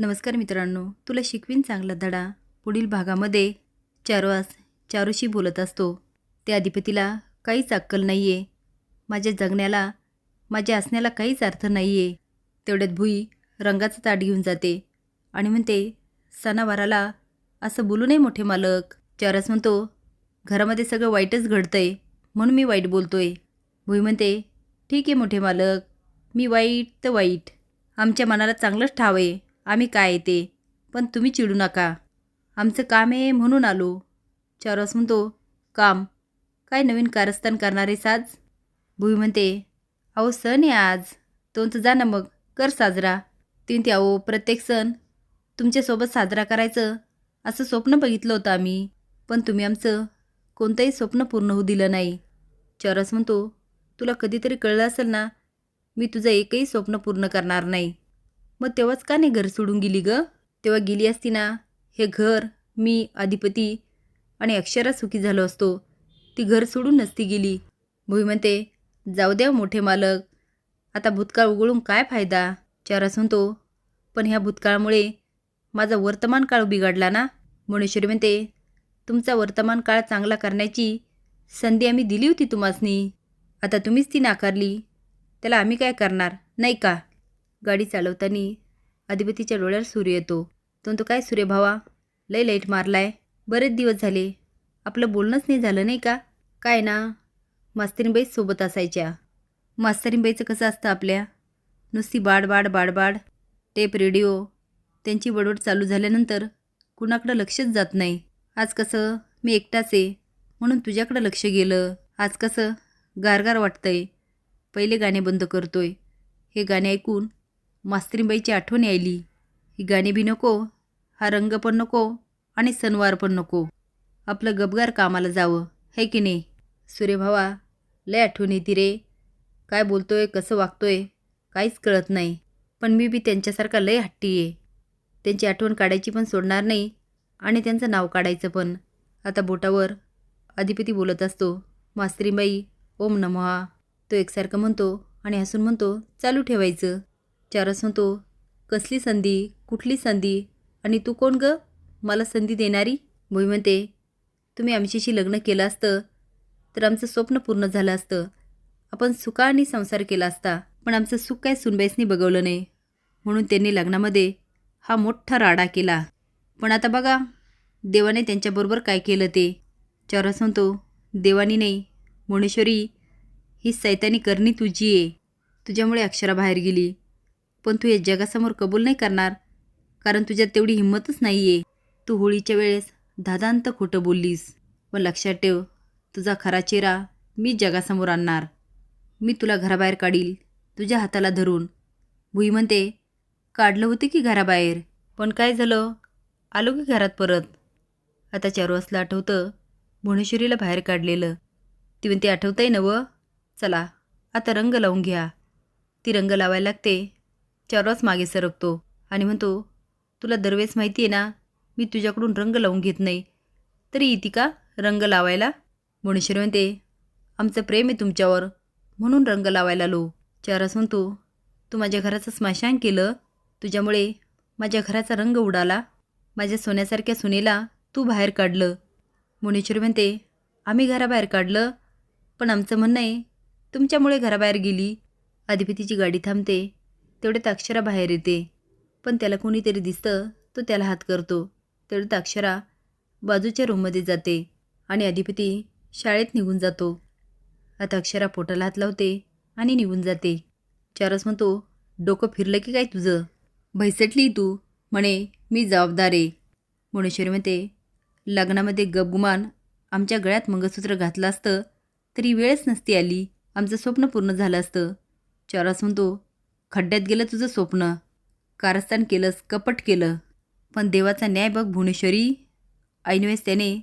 नमस्कार मित्रांनो तुला शिकवीन चांगला धडा. पुढील भागामध्ये चारवास चारूशी बोलत असतो. त्या अधिपतीला काहीच अक्कल नाही आहे माझ्या जगण्याला माझ्या असण्याला काहीच अर्थ नाही आहे तेवढ्यात भुई रंगाचं ताट घेऊन जाते आणि म्हणते सणावाराला असं बोलू नये मोठे मालक. चारस म्हणतो घरामध्ये सगळं वाईटच घडतंय म्हणून मी वाईट बोलतोय. भुई म्हणते ठीक आहे मोठे मालक. मी वाईट तर वाईट. आमच्या मनाला चांगलंच ठाव आहे. आम्ही काय येते? पण तुम्ही चिडू नका. आमचं काम आहे म्हणून आलो. चारवास म्हणतो काम काय नवीन कारस्थान करणारे साज भुई म्हणते अहो सण आहे आज. तोंच जा ना मग कर साजरा. तीन ते अहो प्रत्येक सण तुमच्यासोबत साजरा करायचं. असं स्वप्न बघितलं होतं आम्ही. पण तुम्ही आमचं कोणतंही स्वप्न पूर्ण होऊ दिलं नाही. चरस म्हणतो तुला कधीतरी कळलं असेल ना मी तुझं एकही स्वप्न पूर्ण करणार नाही. मग तेव्हाच का नाही घर सोडून गेली ग? तेव्हा गेली असती ना. हे घर मी अधिपती आणि अक्षरा सुखी झालो असतो. ती घर सोडून नसती गेली. भुई म्हणते जाऊ द्या हो मोठे मालक. आता भूतकाळ उघडून काय फायदा? चार असून तो. पण ह्या भूतकाळामुळे माझा वर्तमान काळ बिघडला ना. मुनेश्वरी म्हणते तुमचा वर्तमान काळ चांगला करण्याची संधी आम्ही दिली होती तुम्हासनी. आता तुम्हीच ती नाकारली. त्याला आम्ही काय करणार? नाही का? गाडी चालवताना अधिपतीच्या डोळ्यावर सूर्य येतो. तो तो काय सूर्य भावा? लय लाइट मारलाय. बरेच दिवस झाले. आपलं बोलणंच नाही झालं नाही का? काय ना? मास्तरीबाई सोबत असायच्या. मास्तरीबाईचं कसं असतं आपल्या? नुसती बाडबाड बाडबाड टेप रेडिओ. त्यांची बडबड चालू झाल्यानंतर कुणाकडं लक्षच जात नाही. आज कसं? मी एकटाच आहे. म्हणून तुझ्याकडं लक्ष गेलं. आज कसं? गारगार वाटतंय. पहिले गाणे बंद करतोय. हे गाणे ऐकून मास्तरीबाईची आठवण यायली. ही गाणी बी नको हा रंग पण नको आणि सणवार पण नको. आपलं गबगार कामाला जावं है की नाही? सूर्यभावा लय आठवण येते रे. काय बोलतोय कसं वागतोय काहीच कळत नाही. पण मी बी त्यांच्यासारखा लय हट्टी आहे त्यांची आठवण काढायची पण सोडणार नाही आणि त्यांचं नाव काढायचं पण. आता बोटावर अधिपती बोलत असतो मास्तरीबाई ओम नमहा. तो एकसारखं म्हणतो आणि हसून म्हणतो चालू ठेवायचं. चारस म्हणतो कसली संधी कुठली संधी? आणि तू कोण ग? मला संधी देणारी? भोई म्हणते तुम्ही आमच्याशी लग्न केलं असतं तर आमचं स्वप्न पूर्ण झालं असतं. आपण सुखाने संसार केला असता पण आमचं सुख काय सुनबाईसनी बघवलं नाही. म्हणून त्यांनी लग्नामध्ये हा मोठा राडा केला. पण आता बघा देवाने त्यांच्याबरोबर काय केलं ते? चौरस म्हणतो देवानी नाही मुणेश्वरी ही सैतानी करणी तुझी आहे. तुझ्यामुळे अक्षरा बाहेर गेली. पण तू या जगासमोर कबूल नाही करणार कारण तुझ्यात तेवढी हिंमतच नाही आहे तू होळीच्या वेळेस दादांत खोटं बोललीस. पण लक्षात ठेव तुझा खरा चेहरा मी जगासमोर आणणार. मी तुला घराबाहेर काढील तुझ्या हाताला धरून. भुई म्हणते काढलं होते की घराबाहेर? पण काय झालं? आलो की घरात परत. आता चार वाजता आठवतं भुवनेश्वरीला बाहेर काढलेलं. ती म्हणते आठवतंय ना व? चला आता रंग लावून घ्या. ती रंग लावायला लागते चारवाच मागे सरकतो. आणि म्हणतो तुला दरवेळेस माहिती आहे ना मी तुझ्याकडून रंग लावून घेत नाही. तरी येते का रंग लावायला? मुणेश्वर म्हणते आमचं प्रेम आहे तुमच्यावर. म्हणून रंग लावायला लो चारस म्हणतो तू माझ्या घराचं स्मशान केलं. तुझ्यामुळे माझ्या घराचा रंग उडाला. माझ्या सोन्यासारख्या सुनेला तू बाहेर काढलं. मुनेश्वरी म्हणते आम्ही घराबाहेर काढलं. पण आमचं म्हणणं आहे तुमच्यामुळे घराबाहेर गेली. अधिपतीची गाडी थांबते. तेवढ्यात अक्षरा बाहेर येते. पण त्याला कोणीतरी दिसतं तो त्याला हात करतो. तेवढ्यात अक्षरा बाजूच्या रूममध्ये जाते आणि अधिपती शाळेत निघून जातो. आता अक्षरा पोटाला हात लावते आणि निघून जाते. चारस म्हणतो डोकं फिरलं की काय तुझं? भैसटली तू? म्हणे मी जबाबदार आहे. मुणेश्वरी म्हणते लग्नामध्ये गपगुमान आमच्या गळ्यात मंगळसूत्र घातलं असतं तरी वेळच नसती आली. आमचं स्वप्न पूर्ण झालं असतं. चारस म्हणतो खड्ड्यात गेलं तुझं स्वप्न. कारस्थान केलंस कपट केलं. पण देवाचा न्याय बघ भुवनेश्वरी. ऐनवेळेस त्याने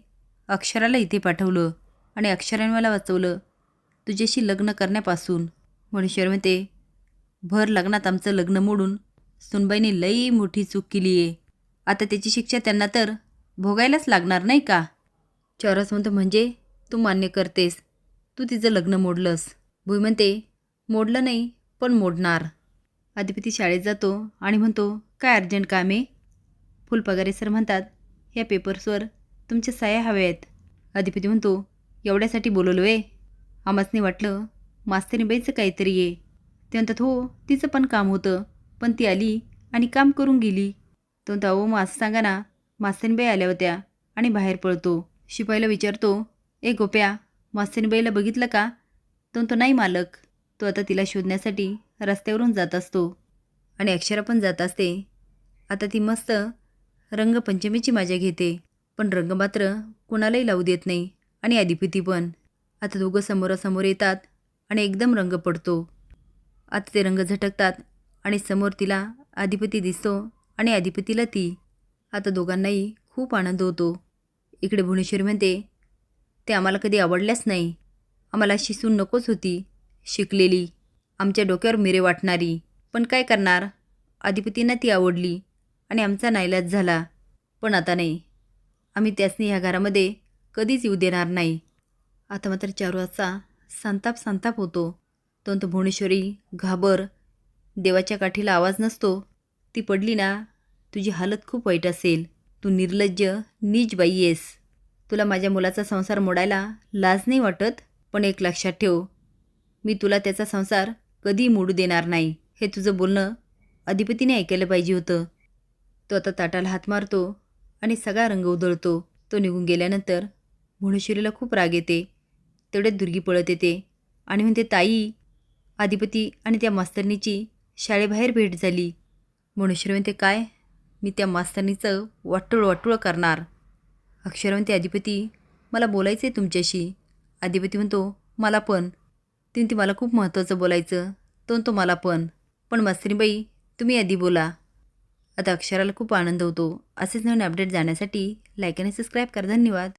अक्षराला इथे पाठवलं आणि अक्षराने मला वाचवलं. तुझ्याशी लग्न करण्यापासून. भुवनेश्वर म्हणते भर लग्नात आमचं लग्न मोडून. सुनबाईने लई मोठी चूक केली आहे. आता त्याची शिक्षा त्यांना तर भोगायलाच लागणार नाही का? चौरस म्हणतो म्हणजे तू मान्य करतेस. तू तिचं लग्न मोडलंस. भुई म्हणते मोडलं नाही पण मोडणार. अधिपती शाळेत जातो आणि म्हणतो काय अर्जंट काम आहे? फुलपगारे सर म्हणतात या पेपर्सवर तुमच्या साया हव्या आहेत. अधिपती म्हणतो एवढ्यासाठी बोलवलो आहे. आमासने वाटलं मास्तरीबाईचं काहीतरी आहे. ते म्हणतात हो तिचं पण काम होतं पण ती आली आणि काम करून गेली. तो म्हणतो अहो मग असं सांगा ना मास्तरीबाई आल्या होत्या आणि बाहेर पळतो. शिपाईला विचारतो ए गोप्या मास्तरीबाईला बघितलं का? तो म्हणतो नाही मालक. तो आता तिला शोधण्यासाठी रस्त्यावरून जात असतो आणि अक्षरा पण जात असते. आता ती मस्त रंगपंचमीची मजा घेते. पण रंग मात्र कुणालाही लावू देत नाही आणि अधिपती पण. आता दोघं समोरासमोर येतात आणि एकदम रंग पडतो. आता ते रंग झटकतात आणि समोर तिला अधिपती दिसतो आणि अधिपतीला ती. आता दोघांनाही खूप आनंद होतो. इकडे भुवनेश्वरी म्हणते ते आम्हाला कधी आवडल्याच नाही. आम्हाला शिसून नकोच होती शिकलेली. आमच्या डोक्यावर मिरे वाटणारी. पण काय करणार? अधिपतींना ती आवडली आणि आमचा नाईलाज झाला. पण आता नाही. आम्ही त्यासनी ह्या घरामध्ये कधीच येऊ देणार नाही. आता मात्र चारुआचा संताप संताप होतो. तंत भुवनेश्वरी घाबर. देवाच्या काठीला आवाज नसतो. ती पडली ना तुझी हालत खूप वाईट असेल. तू निर्लज्ज नीच बाई येस. तुला माझ्या मुलाचा संसार मोडायला लाज नाही वाटत? पण एक लक्षात ठेव. मी तुला त्याचा संसार कधीही मोडू देणार नाही हे तुझं बोलणं अधिपतीने ऐकायला पाहिजे होतं. तो आता ताटाला हात मारतो आणि सगळा रंग उधळतो. तो निघून गेल्यानंतर भुवनेश्वरीला खूप राग येते. तेवढ्यात दुर्गी पळत येते आणि म्हणते ताई अधिपती आणि त्या मास्तरणीची शाळेबाहेर भेट झाली. भुवनेश्वरी म्हणते काय? मी त्या मास्तरणीचं वाटूळ वाटूळ करणार. अक्षर म्हणते अधिपती मला बोलायचं आहे तुमच्याशी. अधिपती म्हणतो मला पण. तीन तुम्हाला मला खूप महत्त्वाचं बोलायचं तो तुम्हाला मला पण. पण मस्त्रीबाई तुम्ही आधी बोला. आता अक्षराला खूप आनंद होतो. असेच नवीन अपडेट जाण्यासाठी लाईक आणि सबस्क्राईब करा. धन्यवाद.